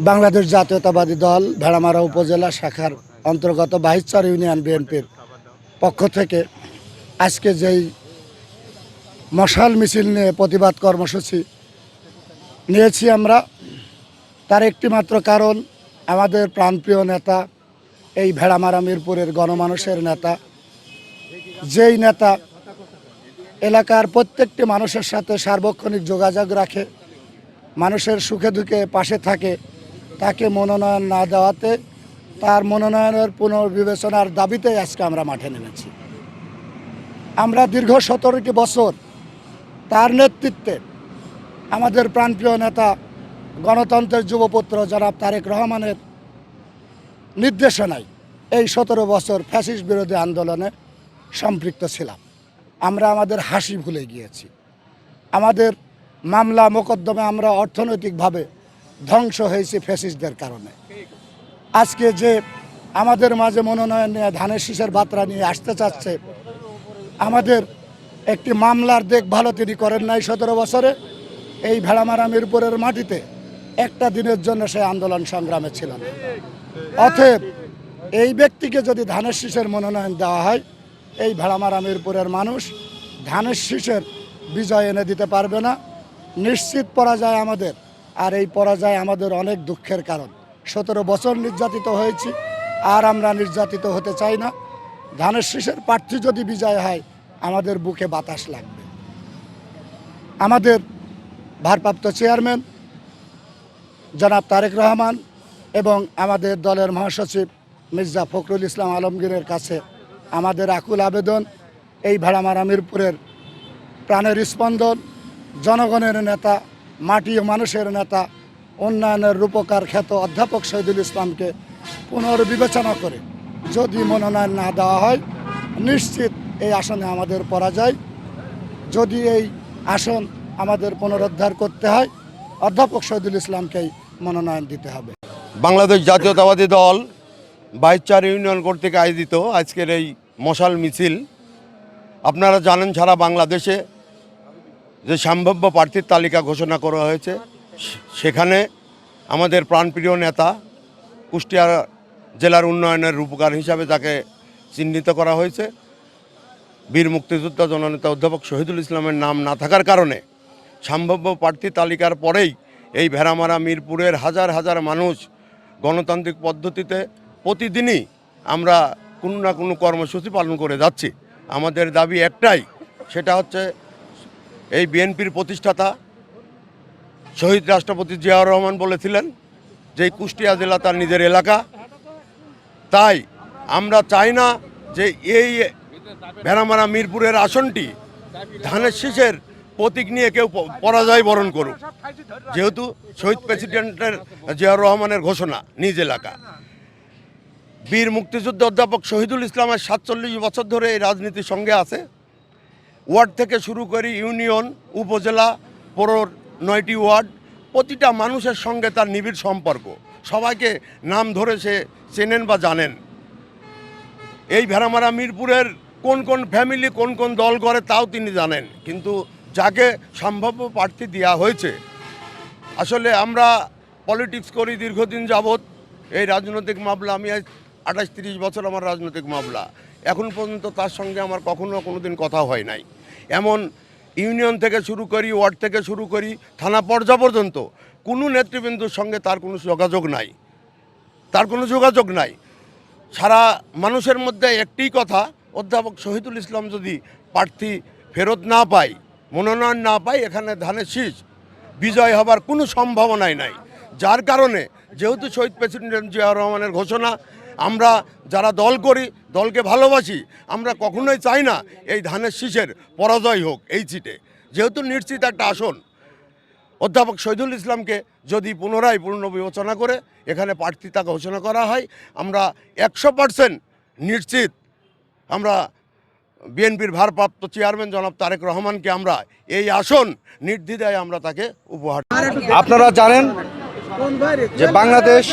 বাংলাদেশ জাতীয়তাবাদী দল ভেড়ামারা উপজেলা শাখার অন্তর্গত বাহিচর ইউনিয়ন বিএনপির পক্ষ থেকে আজকে যেই মশাল মিছিল নিয়ে প্রতিবাদ কর্মসূচি নিয়েছি আমরা, তার একটি মাত্র কারণ আমাদের প্রাণপ্রিয় নেতা এই ভেড়ামারা মিরপুরের গণমানুষের নেতা। যেই নেতা এলাকার প্রত্যেকটি মানুষের সাথে সার্বক্ষণিক যোগাযোগ রাখে, মানুষের সুখে দুঃখে পাশে থাকে, তাকে মনোনয়ন না দেওয়াতে তার মনোনয়নের পুনর্বিবেচনার দাবিতে আজকে আমরা মাঠে নেমেছি। আমরা দীর্ঘ সতেরোটি বছর তার নেতৃত্বে আমাদের প্রাণপ্রিয় নেতা, গণতন্ত্রের যুবপুত্র জনাব তারেক রহমানের নির্দেশনায় এই সতেরো বছর ফ্যাসিস্ট বিরোধী আন্দোলনে সম্পৃক্ত ছিলাম। আমরা আমাদের হাসি ভুলে গিয়েছি। আমাদের মামলা মোকদ্দমে আমরা অর্থনৈতিকভাবে ধ্বংস হয়েছি ফ্যাসিস্টদের কারণে। আজকে যে আমাদের মাঝে মনোনয়ন নিয়ে ধানের শীষের বার্তা নিয়ে আসতে চাচ্ছে, আমাদের একটি মামলার দেখভালও তিনি করেন নাই সতেরো বছরে। এই ভেড়ামারা মিরপুরের মাটিতে একটা দিনের জন্য সে আন্দোলন সংগ্রামে ছিল না। অতএব এই ব্যক্তিকে যদি ধানের শীষের মনোনয়ন দেওয়া হয়, এই ভেড়ামারা মিরপুরের মানুষ ধানের শীষের বিজয় এনে দিতে পারবে না। নিশ্চিত পরাজয় আমাদের, আর এই পরাজয় আমাদের অনেক দুঃখের কারণ। সতেরো বছর নির্যাতিত হয়েছি, আর আমরা নির্যাতিত হতে চাই না। ধানের শীষের প্রার্থী যদি বিজয় হয়, আমাদের বুকে বাতাস লাগবে। আমাদের ভারপ্রাপ্ত চেয়ারম্যান জনাব তারেক রহমান এবং আমাদের দলের মহাসচিব মির্জা ফখরুল ইসলাম আলমগীরের কাছে আমাদের আকুল আবেদন, এই ভেড়ামারা মিরপুরের প্রাণের স্পন্দন, জনগণের নেতা, মাটি ও মানুষের নেতা, উন্নয়নের রূপকার খ্যাত অধ্যাপক শহীদুল ইসলামকে পুনর্বিবেচনা করে যদি মনোনয়ন না দেওয়া হয়, নিশ্চিত এই আসনে আমাদের পরাজয়। যদি এই আসন আমাদের পুনরুদ্ধার করতে হয়, অধ্যাপক শহীদুল ইসলামকেই মনোনয়ন দিতে হবে। বাংলাদেশ জাতীয়তাবাদী দল বাইচার ইউনিয়ন কর্তৃক আয়োজিত আজকের এই মশাল মিছিল, আপনারা জানেন সারা বাংলাদেশে যে সম্ভাব্য প্রার্থীর তালিকা ঘোষণা করা হয়েছে, সেখানে আমাদের প্রাণপ্রিয় নেতা কুষ্টিয়া জেলার উন্নয়নের রূপকার হিসাবে তাকে চিহ্নিত করা হয়েছে। বীর মুক্তিযোদ্ধা জননেতা অধ্যাপক শহীদুল ইসলামের নাম না থাকার কারণে সম্ভাব্য প্রার্থী তালিকার পরেই এই ভেড়ামারা মিরপুরের হাজার হাজার মানুষ গণতান্ত্রিক পদ্ধতিতে প্রতিদিনই আমরা কোনো না কোনো কর্মসূচি পালন করে যাচ্ছি। আমাদের দাবি একটাই, সেটা হচ্ছে এই বিএনপির প্রতিষ্ঠাতা শহীদ রাষ্ট্রপতি জিয়াউর রহমান বলেছিলেন যে কুষ্টিয়া জেলা তার নিজের এলাকা। তাই আমরা চাই না যে এই ভেড়ামারা মিরপুরের আসনটি ধানের শীষের প্রতীক নিয়ে কেউ পরাজয় বরণ করুক। যেহেতু শহীদ প্রেসিডেন্টের জিয়াউর রহমানের ঘোষণা নিজ এলাকা। বীর মুক্তিযুদ্ধ অধ্যাপক শহীদুল ইসলামের সাতচল্লিশ বছর ধরে এই রাজনীতির সঙ্গে আছে। ওয়ার্ড থেকে শুরু করি ইউনিয়ন, উপজেলা, পৌর নয়টি ওয়ার্ড, প্রতিটা মানুষের সঙ্গে তার নিবিড় সম্পর্ক। সবাইকে নাম ধরে সে চেনেন বা জানেন। এই ভেড়ামারা মিরপুরের কোন কোন ফ্যামিলি কোন কোন দল করে তাও তিনি জানেন। কিন্তু যাকে সম্ভাব্য প্রার্থী দেওয়া হয়েছে। আসলে আমরা পলিটিক্স করি দীর্ঘদিন যাবৎ। এই রাজনৈতিক মামলা, আমি আজ আঠাশ তিরিশ বছর আমার রাজনৈতিক মামলা। এখন পর্যন্ত তার সঙ্গে আমার কখনো কোনো দিন কথা হয় নাই। এমন ইউনিয়ন থেকে শুরু করি, ওয়ার্ড থেকে শুরু করি, থানা পর্যা পর্যন্ত কোনো নেতৃবৃন্দুর সঙ্গে তার কোনো যোগাযোগ নাই। তার কোনো যোগাযোগ নাই। সারা মানুষের মধ্যে একটি কথা, অধ্যাপক শহীদুল ইসলাম যদি প্রার্থী ফেরত না পায় মনোনয়ন না পাই এখানে ধানের শীষ বিজয় হবার কোনো সম্ভাবনাই নাই। যার কারণে যেহেতু শহীদ প্রেসিডেন্ট জিয়াউর রহমানের ঘোষণা, আমরা যারা দল করি, দলকে ভালোবাসি, আমরা কখনোই চাই না এই ধানের শীষের পরাজয় হোক এই সিটে যেহেতু নিশ্চিত একটা আসন, অধ্যাপক শহীদুল ইসলামকে যদি পুনরায় পুনর্বিবেচনা করে, এখানে প্রার্থী প্রার্থিতা ঘোষণা করা হয়, আমরা একশো পার্সেন্ট নিশ্চিত আমরা বিএনপির ভারপ্রাপ্ত চেয়ারম্যান জনাব তারেক রহমানকে আমরা এই আসন নির্দ্বিধায় আমরা তাকে উপহার আপনারা জানেন যে বাংলাদেশ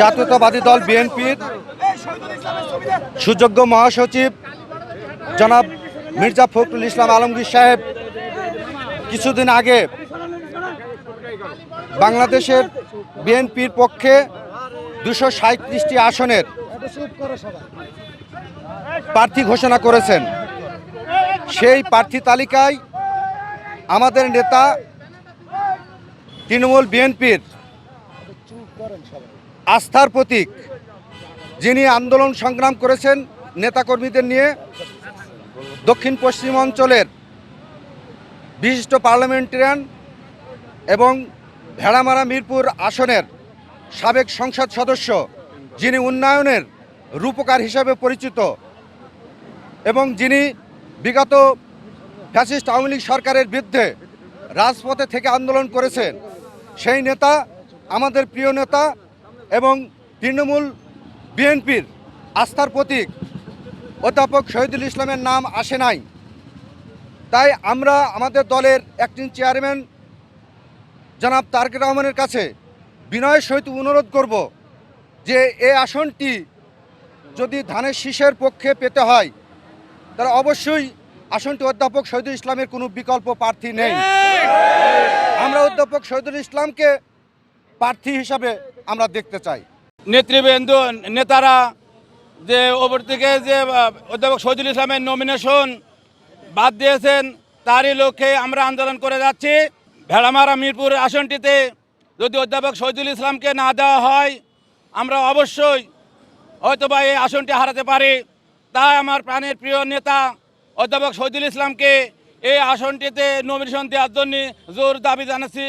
জাতীয়তাবাদী দল বিএনপির সুযোগ্য মহাসচিব জনাব মির্জা ফখরুল ইসলাম আলমগীর সাহেব কিছুদিন আগে বাংলাদেশের বিএনপির পক্ষে দুশো সাঁত্রিশটি আসনের প্রার্থী ঘোষণা করেছেন। সেই প্রার্থী তালিকায় আমাদের নেতা তৃণমূল বিএনপির আস্থার প্রতীক, যিনি আন্দোলন সংগ্রাম করেছেন নেতাকর্মীদের নিয়ে দক্ষিণ পশ্চিম অঞ্চলের বিশিষ্ট পার্লামেন্টারিয়ান এবং ভেড়ামারা মিরপুর আসনের সাবেক সংসদ সদস্য, যিনি উন্নয়নের রূপকার হিসাবে পরিচিত এবং যিনি বিগত ফ্যাসিস্ট আওয়ামী লীগ সরকারের বিরুদ্ধে রাজপথে থেকে আন্দোলন করেছেন, সেই নেতা, আমাদের প্রিয় নেতা এবং তৃণমূল বিএনপির আস্থার প্রতীক, অধ্যাপক শহীদুল ইসলামের নাম আসে নাই। তাই আমরা আমাদের দলের অ্যাক্টিং চেয়ারম্যান জনাব তারেক রহমানের কাছে বিনয়ের সহিত অনুরোধ করব যে এই আসনটি যদি ধানের শীষের পক্ষে পেতে হয়, তাহলে অবশ্যই আসনটি অধ্যাপক শহীদুল ইসলামের কোনো বিকল্প প্রার্থী নেই। আমরা অধ্যাপক শহীদুল ইসলামকে প্রার্থী হিসাবে আমরা দেখতে চাই। নেতৃবৃন্দ, নেতারা যে ওপর থেকে যে অধ্যাপক শহীদুল ইসলামের নমিনেশন বাদ দিয়েছেন, তারই লক্ষ্যে আমরা আন্দোলন করে যাচ্ছি। ভেড়ামারা মিরপুর আসনটিতে যদি অধ্যাপক শহীদুল ইসলামকে না দেওয়া হয়, আমরা অবশ্যই হয়তোবা এই আসনটি হারাতে পারে। তাই আমার প্রাণের প্রিয় নেতা অধ্যাপক শহীদুল ইসলামকে এই আসনটিতে নমিনেশন দেওয়ার জন্য জোর দাবি জানাচ্ছি।